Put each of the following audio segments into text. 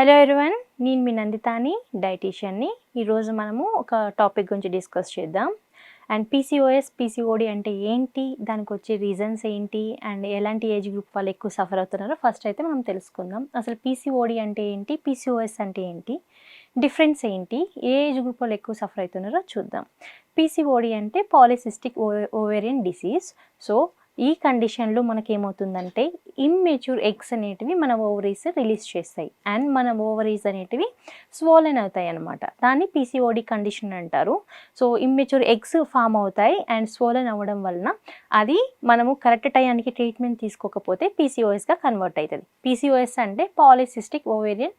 Hello everyone నేను మీ నందితాని డైటీషియన్ని ఈరోజు మనము ఒక టాపిక్ గురించి డిస్కస్ చేద్దాం. అండ్ పీసీఓఎస్ పీసీఓడి అంటే ఏంటి? దానికి వచ్చే రీజన్స్ ఏంటి? అండ్ ఎలాంటి ఏజ్ గ్రూప్ వాళ్ళు ఎక్కువ సఫర్ అవుతున్నారో ఫస్ట్ అయితే మనం తెలుసుకుందాం. అసలు పీసీఓడి అంటే ఏంటి? పీసీఓఎస్ అంటే ఏంటి? డిఫరెన్స్ ఏంటి? ఏ ఏజ్ గ్రూప్ వాళ్ళు ఎక్కువ సఫర్ అవుతున్నారో చూద్దాం. పీసీఓడి అంటే పాలిసిస్టిక్ ఓవేరియన్ డిసీజ్ సో ఈ కండిషన్లో మనకేమవుతుందంటే ఇమ్మెచ్యూర్ ఎగ్స్ అనేటివి మన ఓవరీస్ రిలీజ్ చేస్తాయి. అండ్ మన ఓవరీస్ అనేటివి స్వోలెన్ అవుతాయి అనమాట దాన్ని పీసీఓడి కండిషన్ అంటారు. సో ఇమ్మెచ్యూర్ ఎగ్స్ ఫామ్ అవుతాయి అండ్ స్వోలెన్ అవ్వడం వలన అది మనము కరెక్ట్ టైంకి ట్రీట్మెంట్ తీసుకోకపోతే పీసీఓఎస్గా కన్వర్ట్ అవుతుంది. పీసీఓఎస్ అంటే polycystic ovarian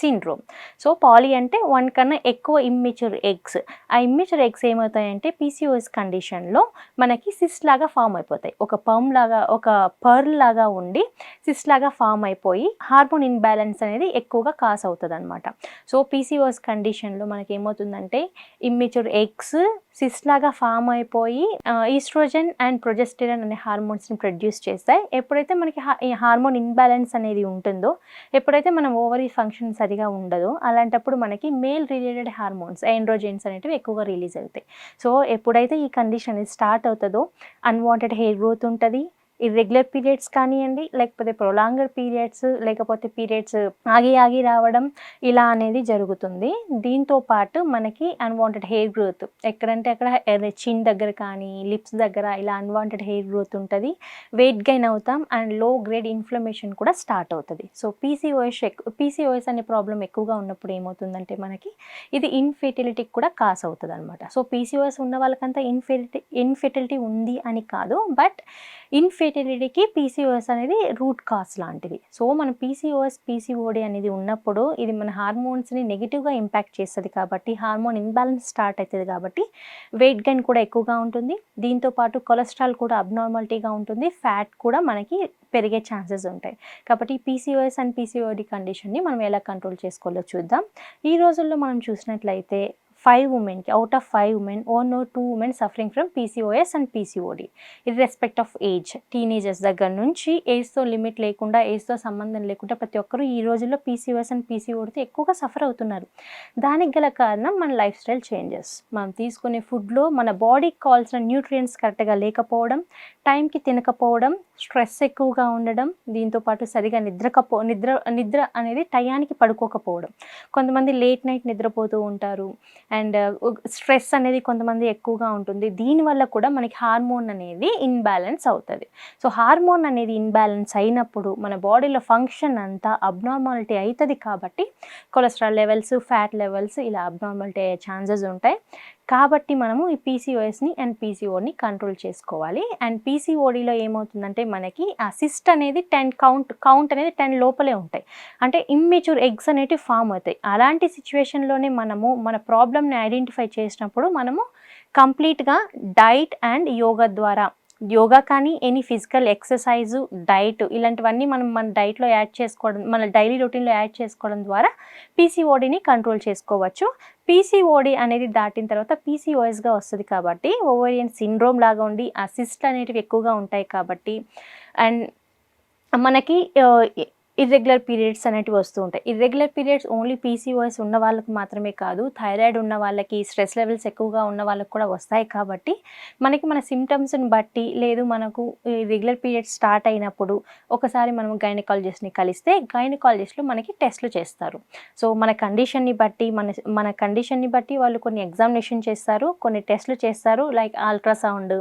syndrome. So poly అంటే వన్ కన్నా ఎక్కువ ఇమ్మెచ్యూర్ ఎగ్స్ ఆ ఇమ్మెచ్యూర్ ఎగ్స్ ఏమవుతాయంటే పీసీఓఎస్ కండిషన్లో మనకి సిస్ట్ లాగా ఫామ్ అయిపోతాయి. ఒక పర్మ్ లాగా ఒక పర్ల్ లాగా ఉండి సిస్ట్ లాగా ఫామ్ అయిపోయి హార్మోన్ ఇన్బ్యాలెన్స్ అనేది ఎక్కువగా కాస్ అవుతుంది అనమాట సో పీసీఓఎస్ కండిషన్లో మనకి ఏమవుతుందంటే ఇమ్మెచ్యూర్ ఎగ్స్ సిస్ట్ లాగా ఫామ్ అయిపోయి ఈస్ట్రోజన్ అండ్ ప్రొజెస్టెరన్ అనే హార్మోన్స్ని ప్రొడ్యూస్ చేస్తాయి. ఎప్పుడైతే మనకి ఈ హార్మోన్ ఇన్బ్యాలెన్స్ అనేది ఉంటుందో ఎప్పుడైతే మనం ఓవరీ ఫంక్షన్ సరిగా ఉండదు. అలాంటప్పుడు మనకి మేల్ రిలేటెడ్ హార్మోన్స్ ఎండ్రోజెన్స్ అనేటివి ఎక్కువగా రిలీజ్ అవుతాయి. సో ఎప్పుడైతే ఈ కండిషన్ అనేది స్టార్ట్ అవుతుందో అన్వాంటెడ్ హెయిర్ గ్రోత్ ఉంటుంది ఇర్రెగ్యులర్ పీరియడ్స్ కానివ్వండి లేకపోతే ప్రొలాంగర్ పీరియడ్స్ లేకపోతే పీరియడ్స్ ఆగి ఆగి రావడం ఇలా అనేది జరుగుతుంది. దీంతో పాటు మనకి అన్వాంటెడ్ హెయిర్ గ్రోత్ ఎక్కడంటే అక్కడ చిన్ దగ్గర కానీ లిప్స్ దగ్గర ఇలా అన్వాంటెడ్ హెయిర్ గ్రోత్ ఉంటుంది. వెయిట్ గెయిన్ అవుతాం అండ్లో గ్రేడ్ ఇన్ఫ్లమేషన్ కూడా స్టార్ట్ అవుతుంది. సో పీసీఓఎస్ పీసీఓఎస్ అనే ప్రాబ్లం ఎక్కువగా ఉన్నప్పుడు ఏమవుతుందంటే మనకి ఇది ఇన్ఫెర్టిలిటీకి కూడా కాస్ అవుతుంది అనమాట సో పీసీఓఎస్ ఉన్న వాళ్ళకంతా ఇన్ఫెర్టి ఇన్ఫెర్టిలిటీ ఉంది అని కాదు బట్ ఇన్ఫెర్టిలిటీకి పీసీఓఎస్ అనేది రూట్ కాస్ లాంటిది. సో మన పీసీఓఎస్ పీసీఓడి అనేది ఉన్నప్పుడు ఇది మన హార్మోన్స్ని నెగిటివ్గా ఇంపాక్ట్ చేస్తుంది కాబట్టి హార్మోన్ ఇన్బ్యాలెన్స్ స్టార్ట్ అవుతుంది కాబట్టి వెయిట్ గెయిన్ కూడా ఎక్కువగా ఉంటుంది. దీంతో పాటు కొలెస్ట్రాల్ కూడా అబ్నార్మాలిటీగా ఉంటుంది. ఫ్యాట్ కూడా మనకి పెరిగే ఛాన్సెస్ ఉంటాయి. కాబట్టి పీసీఓఎస్ అండ్ పీసీఓడి కండిషన్ని మనం ఎలా కంట్రోల్ చేసుకోవాలో చూద్దాం. ఈ రోజుల్లో మనం చూసినట్లయితే ఫైవ్ ఉమెన్కి out of five women one or two women suffering from PCOS and PCOD ఇది రెస్పెక్ట్ ఆఫ్ ఏజ్ టీనేజర్స్ దగ్గర నుంచి ఏజ్తో లిమిట్ లేకుండా ఏజ్తో సంబంధం లేకుండా ప్రతి ఒక్కరూ ఈ రోజుల్లో పీసీఓఎస్ అండ్ పీసీఓడితో ఎక్కువగా సఫర్ అవుతున్నారు. దానికి గల కారణం మన లైఫ్ స్టైల్ చేంజెస్ మనం తీసుకునే ఫుడ్లో మన బాడీకి కావాల్సిన న్యూట్రియంట్స్ కరెక్ట్గా లేకపోవడం టైంకి తినకపోవడం స్ట్రెస్ ఎక్కువగా ఉండడం దీంతో పాటు సరిగా నిద్రకపో నిద్ర నిద్ర అనేది టయానికి పడుకోకపోవడం. కొంతమంది లేట్ నైట్ నిద్రపోతూ ఉంటారు. అండ్ స్ట్రెస్ అనేది కొంతమంది ఎక్కువగా ఉంటుంది. దీనివల్ల కూడా మనకి హార్మోన్ అనేది ఇన్బ్యాలెన్స్ అవుతుంది. సో హార్మోన్ అనేది ఇన్బ్యాలెన్స్ అయినప్పుడు మన బాడీలో ఫంక్షన్ అంతా అబ్నార్మాలిటీ అవుతుంది కాబట్టి కొలెస్ట్రాల్ లెవెల్స్ ఫ్యాట్ లెవెల్స్ ఇలా అబ్నార్మాలిటీ అయ్యే ఛాన్సెస్ ఉంటాయి. కాబట్టి మనము ఈ పీసీఓఎస్ని అండ్ పీసీఓని కంట్రోల్ చేసుకోవాలి. అండ్ పీసీఓడిలో ఏమవుతుందంటే మనకి ఆ సిస్ట్ అనేది టెన్ కౌంట్ కౌంట్ అనేది టెన్ లోపలే ఉంటాయి. అంటే ఇమ్మెచ్యూర్ ఎగ్స్ అనేటివి ఫామ్ అవుతాయి. అలాంటి సిచ్యువేషన్లోనే మనము మన ప్రాబ్లమ్ని ఐడెంటిఫై చేసినప్పుడు మనము కంప్లీట్గా డైట్ అండ్ యోగా ద్వారా యోగా కానీ ఎనీ ఫిజికల్ ఎక్సర్సైజ్ డైట్ ఇలాంటివన్నీ మనం మన డైట్లో యాడ్ చేసుకోవడం మన డైలీ రొటీన్లో యాడ్ చేసుకోవడం ద్వారా పీసీఓడిని కంట్రోల్ చేసుకోవచ్చు. పీసీఓడి అనేది దాటిన తర్వాత పీసీఓఎస్గా వస్తుంది కాబట్టి ఓవరియన్ సిండ్రోమ్ లాగా ఉండి ఆ సిస్ట్ అనేటివి ఎక్కువగా ఉంటాయి కాబట్టి అండ్ మనకి uh, ఇర్రెగ్యులర్ పీరియడ్స్ అనేటివి వస్తూ ఉంటాయి. ఇర్రెగ్యులర్ పీరియడ్స్ ఓన్లీ పీసీఓఎస్ ఉన్న వాళ్ళకి మాత్రమే కాదు థైరాయిడ్ ఉన్న వాళ్ళకి స్ట్రెస్ లెవెల్స్ ఎక్కువగా ఉన్న వాళ్ళకి కూడా వస్తాయి కాబట్టి మనకి మన సిమ్టమ్స్ని బట్టి లేదు మనకు రెగ్యులర్ పీరియడ్స్ స్టార్ట్ అయినప్పుడు ఒకసారి మనం గైనకాలజిస్ట్ని కలిస్తే గైనకాలజిస్ట్లు మనకి టెస్ట్లు చేస్తారు. సో మన కండిషన్ని బట్టి మన మన కండిషన్ని బట్టి వాళ్ళు కొన్ని ఎగ్జామినేషన్ చేస్తారు కొన్ని టెస్ట్లు చేస్తారు లైక్ అల్ట్రాసౌండ్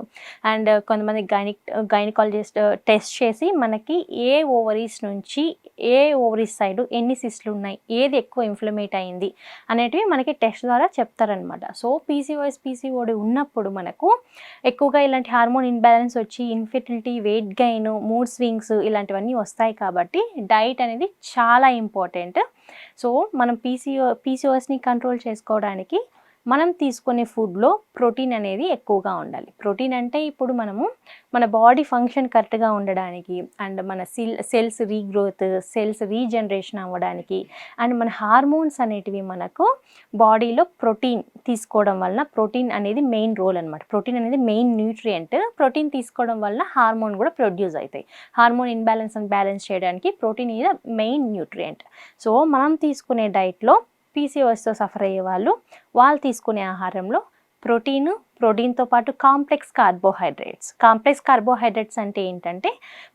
అండ్ కొంతమంది గైనిక్ గైనకాలజిస్ట్ టెస్ట్ చేసి మనకి ఏ ఓవరీస్ నుంచి ఏ ఓవరీస్ సైడ్ ఎన్ని సిస్ట్లు ఉన్నాయి ఏది ఎక్కువ ఇన్ఫ్లమేట్ అయింది అనేటివి మనకి టెస్ట్ ద్వారా చెప్తారనమాట సో పీసీఓఎస్ పీసీఓడి ఉన్నప్పుడు మనకు ఎక్కువగా ఇలాంటి హార్మోన్ ఇన్బ్యాలెన్స్ వచ్చి infertility weight gain mood swings ఇలాంటివన్నీ వస్తాయి కాబట్టి డైట్ అనేది చాలా ఇంపార్టెంట్ సో మనం పీసీఓ పీసీఓఎస్ని కంట్రోల్ చేసుకోవడానికి మనం తీసుకునే ఫుడ్లో ప్రోటీన్ అనేది ఎక్కువగా ఉండాలి. ప్రోటీన్ అంటే ఇప్పుడు మనము మన బాడీ ఫంక్షన్ కరెక్ట్గా ఉండడానికి అండ్ మన cell cells regrowth cells regeneration అవ్వడానికి అండ్ మన హార్మోన్స్ అనేటివి మనకు బాడీలో ప్రోటీన్ తీసుకోవడం వలన ప్రోటీన్ అనేది మెయిన్ రోల్ అనమాట ప్రోటీన్ అనేది మెయిన్ న్యూట్రియంట్. ప్రోటీన్ తీసుకోవడం వలన హార్మోన్ కూడా ప్రొడ్యూస్ అవుతాయి. హార్మోన్ ఇన్బ్యాలెన్స్ అని బ్యాలెన్స్ చేయడానికి ప్రోటీన్ ఇది మెయిన్ న్యూట్రియంట్. సో మనం తీసుకునే డైట్లో పీసీఓఎస్తో సఫర్ అయ్యే వాళ్ళు వాళ్ళు తీసుకునే ఆహారంలో ప్రోటీను ప్రోటీన్తో పాటు కాంప్లెక్స్ కార్బోహైడ్రేట్స్. కాంప్లెక్స్ కార్బోహైడ్రేట్స్ అంటే ఏంటంటే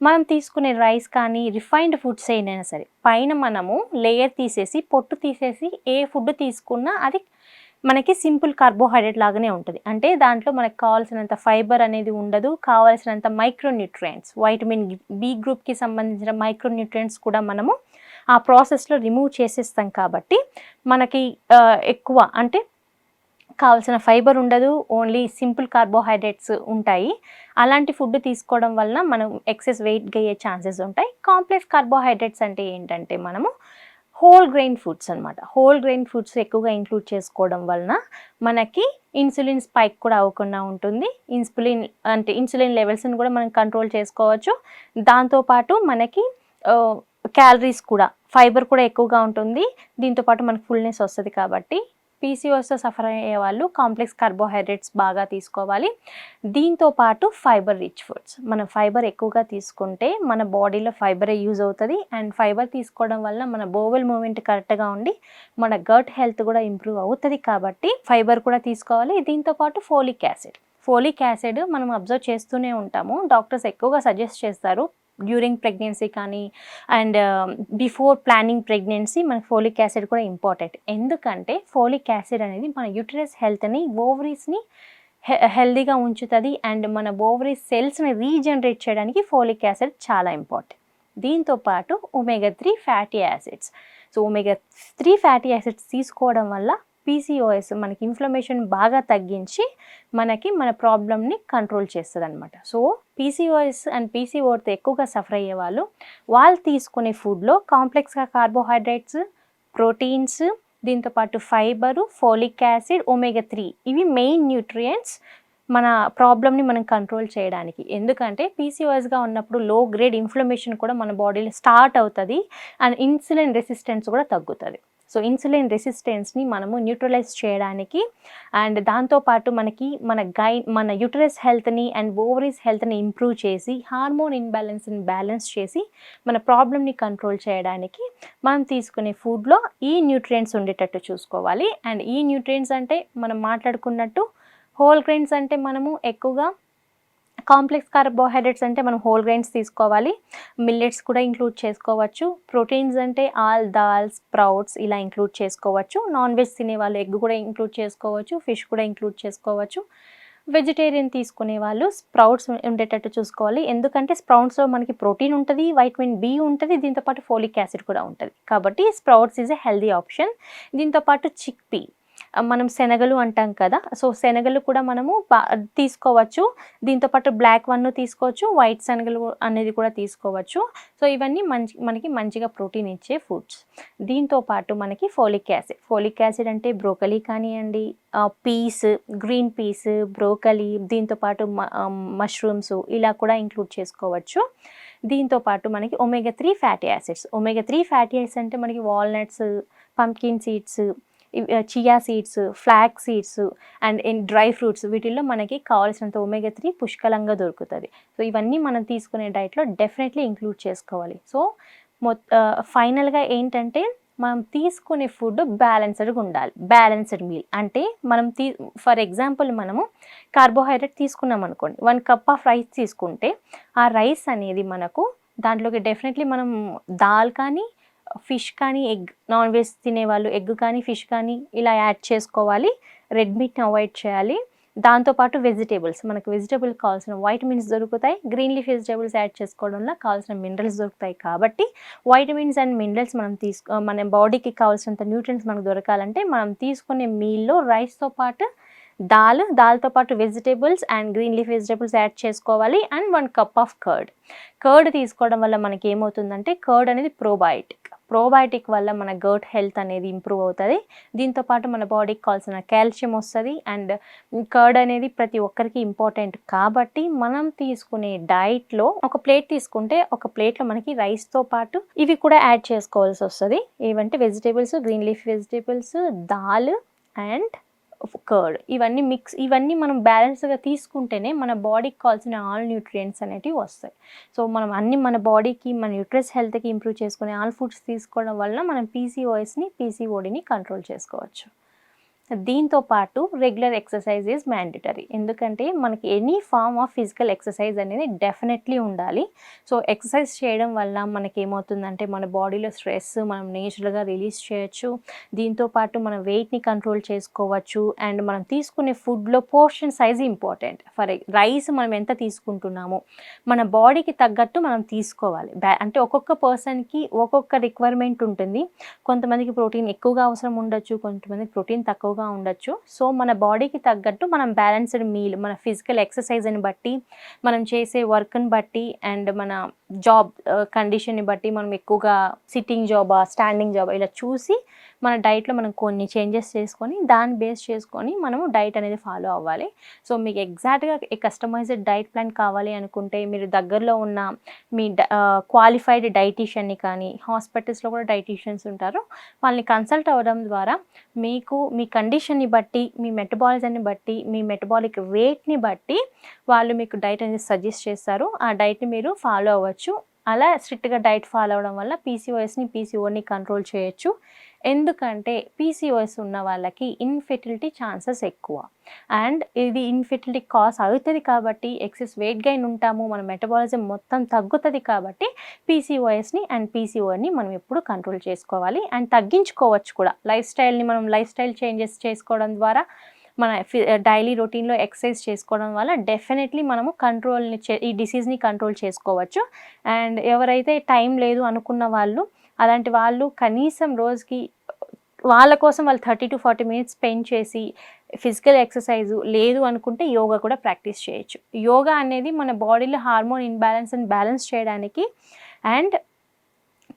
మనం తీసుకునే రైస్ కానీ రిఫైన్డ్ ఫుడ్స్ అయినా సరే పైన మనము లేయర్ తీసేసి పొట్టు తీసేసి ఏ ఫుడ్ తీసుకున్నా అది మనకి సింపుల్ కార్బోహైడ్రేట్ లాగానే ఉంటుంది. అంటే దాంట్లో మనకు కావాల్సినంత ఫైబర్ అనేది ఉండదు కావాల్సినంత మైక్రోన్యూట్రియంట్స్ వైటమిన్ బి గ్రూప్కి సంబంధించిన మైక్రోన్యూట్రియంట్స్ కూడా మనము ఆ ప్రాసెస్లో రిమూవ్ చేసేస్తాం కాబట్టి మనకి ఎక్కువ అంటే కావాల్సిన ఫైబర్ ఉండదు ఓన్లీ సింపుల్ కార్బోహైడ్రేట్స్ ఉంటాయి. అలాంటి ఫుడ్ తీసుకోవడం వలన మనం ఎక్సెస్ వెయిట్ అయ్యే ఛాన్సెస్ ఉంటాయి. కాంప్లెక్స్ కార్బోహైడ్రేట్స్ అంటే ఏంటంటే మనము హోల్ గ్రెయిన్ ఫుడ్స్ అనమాట హోల్ గ్రెయిన్ ఫుడ్స్ ఎక్కువగా ఇంక్లూడ్ చేసుకోవడం వలన మనకి ఇన్సులిన్ స్పైక్ కూడా అవ్వకుండా ఉంటుంది. ఇన్సులిన్ అంటే ఇన్సులిన్ లెవెల్స్ని కూడా మనం కంట్రోల్ చేసుకోవచ్చు. దాంతోపాటు మనకి క్యాలరీస్ కూడా ఫైబర్ కూడా ఎక్కువగా ఉంటుంది. దీంతోపాటు మనకు ఫుల్నెస్ వస్తుంది కాబట్టి పీసీఓస్తో సఫర్ అయ్యే వాళ్ళు కాంప్లెక్స్ కార్బోహైడ్రేట్స్ బాగా తీసుకోవాలి. దీంతో పాటు ఫైబర్ రిచ్ ఫుడ్స్ మనం ఫైబర్ ఎక్కువగా తీసుకుంటే మన బాడీలో ఫైబరే యూజ్ అవుతుంది. అండ్ ఫైబర్ తీసుకోవడం వల్ల మన బోవెల్ మూమెంట్ కరెక్ట్గా ఉండి మన గట్ హెల్త్ కూడా ఇంప్రూవ్ అవుతుంది కాబట్టి ఫైబర్ కూడా తీసుకోవాలి. దీంతో పాటు ఫోలిక్ యాసిడ్ ఫోలిక్ యాసిడ్ మనం అబ్జర్వ్ చేస్తూనే ఉంటాము. డాక్టర్స్ ఎక్కువగా సజెస్ట్ చేస్తారు డ్యూరింగ్ ప్రెగ్నెన్సీ కానీ అండ్ బిఫోర్ ప్లానింగ్ ప్రెగ్నెన్సీ మన ఫోలిక్ యాసిడ్ కూడా ఇంపార్టెంట్ ఎందుకంటే ఫోలిక్ యాసిడ్ అనేది మన యూటరస్ హెల్త్ని ఓవరీస్ని హెల్దీగా ఉంచుతుంది అండ్ మన ఓవరీస్ సెల్స్ని రీజనరేట్ చేయడానికి ఫోలిక్ యాసిడ్ చాలా ఇంపార్టెంట్ దీంతో పాటు omega three fatty acids so omega three fatty acids తీసుకోవడం వల్ల పీసీఓఎస్ మనకి ఇన్ఫ్లమేషన్ బాగా తగ్గించి మనకి మన ప్రాబ్లమ్ని కంట్రోల్ చేస్తుంది అనమాట సో పీసీఓఎస్ అండ్ పీసీఓతో ఎక్కువగా సఫర్ అయ్యే వాళ్ళు వాళ్ళు తీసుకునే ఫుడ్లో కాంప్లెక్స్గా కార్బోహైడ్రేట్స్ ప్రోటీన్స్ దీంతోపాటు fibre folic acid omega three ఇవి మెయిన్ న్యూట్రియంట్స్ మన ప్రాబ్లమ్ని మనం కంట్రోల్ చేయడానికి. ఎందుకంటే పీసీఓఎస్గా ఉన్నప్పుడు లో గ్రేడ్ ఇన్ఫ్లమేషన్ కూడా మన బాడీలో స్టార్ట్ అవుతుంది అండ్ ఇన్సులిన్ రెసిస్టెన్స్ కూడా తగ్గుతుంది. సో ఇన్సులిన్ రెసిస్టెన్స్ని మనము న్యూట్రలైజ్ చేయడానికి అండ్ దాంతోపాటు మనకి మన గై మన యూటరస్ హెల్త్ని అండ్ ఓవరీస్ హెల్త్ని ఇంప్రూవ్ చేసి హార్మోన్ ఇన్బ్యాలెన్స్ని బ్యాలెన్స్ చేసి మన ప్రాబ్లమ్ని కంట్రోల్ చేయడానికి మనం తీసుకునే ఫుడ్లో ఈ న్యూట్రియంట్స్ ఉండేటట్టు చూసుకోవాలి. అండ్ ఈ న్యూట్రియంట్స్ అంటే మనం మాట్లాడుకున్నట్టు హోల్ గ్రెయిన్స్ అంటే మనము ఎక్కువగా కాంప్లెక్స్ కార్బోహైడ్రేట్స్ అంటే మనం హోల్ గ్రైన్స్ తీసుకోవాలి. మిల్లెట్స్ కూడా ఇంక్లూడ్ చేసుకోవచ్చు. ప్రోటీన్స్ అంటే ఆల్ దాల్ స్ప్రౌట్స్ ఇలా ఇంక్లూడ్ చేసుకోవచ్చు. నాన్ వెజ్ తినే వాళ్ళు ఎగ్ కూడా ఇంక్లూడ్ చేసుకోవచ్చు. ఫిష్ కూడా ఇంక్లూడ్ చేసుకోవచ్చు. వెజిటేరియన్ తీసుకునే వాళ్ళు స్ప్రౌట్స్ ఉండేటట్టు చూసుకోవాలి. ఎందుకంటే స్ప్రౌట్స్లో మనకి ప్రోటీన్ ఉంటుంది వైటమిన్ బి ఉంటుంది దీంతోపాటు ఫోలిక్ యాసిడ్ కూడా ఉంటుంది. కాబట్టి sprouts is a healthy option. దీంతోపాటు చిక్పీ. మనం శనగలు అంటాం కదా సో శనగలు కూడా మనము తీసుకోవచ్చు. దీంతోపాటు బ్లాక్ వన్ తీసుకోవచ్చు వైట్ శనగలు అనేది కూడా తీసుకోవచ్చు. సో ఇవన్నీ మంచి మనకి మంచిగా ప్రోటీన్ ఇచ్చే ఫుడ్స్. దీంతో పాటు మనకి ఫోలిక్ యాసిడ్. ఫోలిక్ యాసిడ్ అంటే బ్రోకలీ కానివ్వండి పీస్ గ్రీన్ పీస్ బ్రోకలీ దీంతోపాటు మష్రూమ్స్ ఇలా కూడా ఇంక్లూడ్ చేసుకోవచ్చు. దీంతో పాటు మనకి omega three fatty acids. Omega three fatty acids అంటే మనకి walnuts pumpkin seeds chia seeds flax seeds and dry fruits వీటిల్లో మనకి కావాల్సినంత ఒమేగా త్రీ పుష్కలంగా దొరుకుతుంది. సో ఇవన్నీ మనం తీసుకునే డైట్లో డెఫినెట్లీ ఇంక్లూడ్ చేసుకోవాలి. సో మొ ఫైనల్గా ఏంటంటే మనం తీసుకునే ఫుడ్ బ్యాలెన్స్డ్గా ఉండాలి. బ్యాలెన్స్డ్ మీల్ అంటే మనం తీ ఫర్ ఎగ్జాంపుల్ మనము కార్బోహైడ్రేట్ తీసుకున్నాం అనుకోండి. వన్ కప్ ఆఫ్ రైస్ తీసుకుంటే ఆ రైస్ అనేది మనకు దాంట్లోకి డెఫినెట్లీ మనం దాల్ కానీ ఫిష్ కానీ ఎగ్ నాన్ వెజ్ తినేవాళ్ళు ఎగ్ కానీ ఫిష్ కానీ ఇలా యాడ్ చేసుకోవాలి. రెడ్ మీట్ని అవాయిడ్ చేయాలి. దాంతోపాటు వెజిటేబుల్స్ మనకు వెజిటేబుల్ కావాల్సిన వైటమిన్స్ దొరుకుతాయి. గ్రీన్ లీఫ్ వెజిటేబుల్స్ యాడ్ చేసుకోవడంలో కావాల్సిన మినరల్స్ దొరుకుతాయి కాబట్టి వైటమిన్స్ అండ్ మినరల్స్ మనం తీసుకో మన బాడీకి కావాల్సినంత న్యూట్రియన్స్ మనకు దొరకాలంటే మనం తీసుకునే మీల్లో రైస్తో పాటు దాల్ దాల్తో పాటు vegetables and green leaf vegetables add చేసుకోవాలి and one cup of curd. Curd తీసుకోవడం వల్ల మనకి ఏమవుతుందంటే కర్డ్ అనేది ప్రోబయోటిక్. ప్రోబయోటిక్ వల్ల మన గర్ట్ హెల్త్ అనేది ఇంప్రూవ్ అవుతుంది. దీంతో పాటు మన బాడీకి కావాల్సిన కాల్షియం వస్తుంది అండ్ కర్డ్ అనేది ప్రతి ఒక్కరికి ఇంపార్టెంట్ కాబట్టి మనం తీసుకునే డైట్లో ఒక ప్లేట్ తీసుకుంటే ఒక ప్లేట్లో మనకి రైస్తో పాటు ఇవి కూడా యాడ్ చేసుకోవాల్సి వస్తుంది. ఏవంటే vegetables green leaf vegetables dal and curd ఇవన్నీ మిక్స్ ఇవన్నీ మనం బ్యాలెన్స్గా తీసుకుంటేనే మన బాడీకి కావాల్సిన ఆల్ న్యూట్రియంట్స్ అనేటివి వస్తాయి. సో మనం అన్ని మన బాడీకి మన న్యూట్రస్ హెల్త్కి ఇంప్రూవ్ చేసుకునే ఆల్ ఫుడ్స్ తీసుకోవడం వల్ల మనం పీసీఓఎస్ని పీసీఓడిని కంట్రోల్ చేసుకోవచ్చు. దీంతో పాటు రెగ్యులర్ ఎక్సర్సైజ్ ఈజ్ మ్యాండటరీ. ఎందుకంటే మనకి any form of physical exercise అనేది డెఫినెట్లీ ఉండాలి. సో ఎక్సర్సైజ్ చేయడం వల్ల మనకి ఏమవుతుందంటే మన బాడీలో స్ట్రెస్ మనం నేచురల్గా రిలీజ్ చేయొచ్చు. దీంతో పాటు మన వెయిట్ని కంట్రోల్ చేసుకోవచ్చు. అండ్ మనం తీసుకునే ఫుడ్లో portion size important. For rice మనం ఎంత తీసుకుంటున్నామో మన బాడీకి తగ్గట్టు మనం తీసుకోవాలి. అంటే ఒక్కొక్క పర్సన్కి ఒక్కొక్క రిక్వైర్మెంట్ ఉంటుంది. కొంతమందికి ప్రోటీన్ ఎక్కువగా అవసరం ఉండొచ్చు కొంతమందికి ప్రోటీన్ తక్కువగా ఉండొచ్చు. సో మన బాడీకి తగ్గట్టు మనం బ్యాలెన్స్డ్ మీల్ మన ఫిజికల్ ఎక్సర్సైజ్ని బట్టి మనం చేసే వర్క్ని బట్టి అండ్ మన జాబ్ కండిషన్ని బట్టి మనం ఎక్కువగా సిట్టింగ్ జాబా స్టాండింగ్ జాబా ఇలా చూసి మన డైట్లో మనం కొన్ని చేంజెస్ చేసుకొని దాన్ని బేస్ చేసుకొని మనము డైట్ అనేది ఫాలో అవ్వాలి. సో మీకు ఎగ్జాక్ట్గా కస్టమైజ్డ్ డైట్ ప్లాన్ కావాలి అనుకుంటే మీరు దగ్గరలో ఉన్న మీ క్వాలిఫైడ్ డైటీషియన్ని కానీ హాస్పిటల్స్లో కూడా డైటీషియన్స్ ఉంటారు వాళ్ళని కన్సల్ట్ అవ్వడం ద్వారా మీకు మీ కండిషన్ని బట్టి మీ మెటబాలిజాన్ని బట్టి మీ మెటబాలిక్ రేట్ని బట్టి వాళ్ళు మీకు డైట్ అనేది సజెస్ట్ చేస్తారు. ఆ డైట్ని మీరు ఫాలో అవ్వచ్చు. అలా స్ట్రిక్ట్గా డైట్ ఫాలో అవ్వడం వల్ల పీసీఓఎస్ని పీసీఓని కంట్రోల్ చేయొచ్చు. ఎందుకంటే పీసీఓఎస్ ఉన్న వాళ్ళకి ఇన్ఫెటిలిటీ ఛాన్సెస్ ఎక్కువ. అండ్ ఇది ఇన్ఫెటిలిటీ కాస్ అవుతుంది కాబట్టి ఎక్సెస్ వెయిట్ గైన్ ఉంటాము మన మెటబాలిజం మొత్తం తగ్గుతుంది కాబట్టి పీసీఓఎస్ని అండ్ పీసీఓని మనం ఎప్పుడు కంట్రోల్ చేసుకోవాలి. అండ్ తగ్గించుకోవచ్చు కూడా. లైఫ్ స్టైల్ని మనం లైఫ్ స్టైల్ చేంజెస్ చేసుకోవడం ద్వారా మన డైలీ రొటీన్లో ఎక్సర్సైజ్ చేసుకోవడం వల్ల డెఫినెట్లీ మనము కంట్రోల్ని చే ఈ డిసీజ్ని కంట్రోల్ చేసుకోవచ్చు. అండ్ ఎవరైతే టైం లేదు అనుకున్న వాళ్ళు అలాంటి వాళ్ళు కనీసం రోజుకి వాళ్ళ కోసం వాళ్ళు thirty to forty minutes spend చేసి ఫిజికల్ ఎక్సర్సైజ్ లేదు అనుకుంటే యోగా కూడా ప్రాక్టీస్ చేయొచ్చు. యోగా అనేది మన బాడీలో హార్మోన్ ఇన్బ్యాలెన్స్ అండ్ బ్యాలెన్స్ చేయడానికి అండ్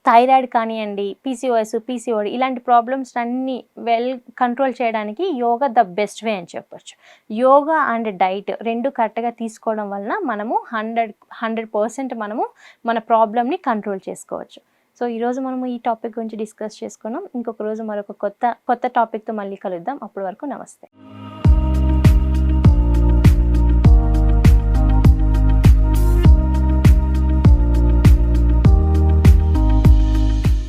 థైరాయిడ్ కానివ్వండి P C O S P C O D ఇలాంటి ప్రాబ్లమ్స్ అన్నీ వెల్ కంట్రోల్ చేయడానికి యోగా ద బెస్ట్ వే అని చెప్పొచ్చు. యోగా అండ్ డైట్ రెండు కరెక్ట్గా తీసుకోవడం వలన మనము హండ్రెడ్ హండ్రెడ్ పర్సెంట్ మనము మన ప్రాబ్లమ్ని కంట్రోల్ చేసుకోవచ్చు. సో ఈరోజు మనము ఈ టాపిక్ గురించి డిస్కస్ చేసుకున్నాం. ఇంకొక రోజు మరొక కొత్త కొత్త టాపిక్తో మళ్ళీ కలుద్దాం. అప్పటి వరకు నమస్తే.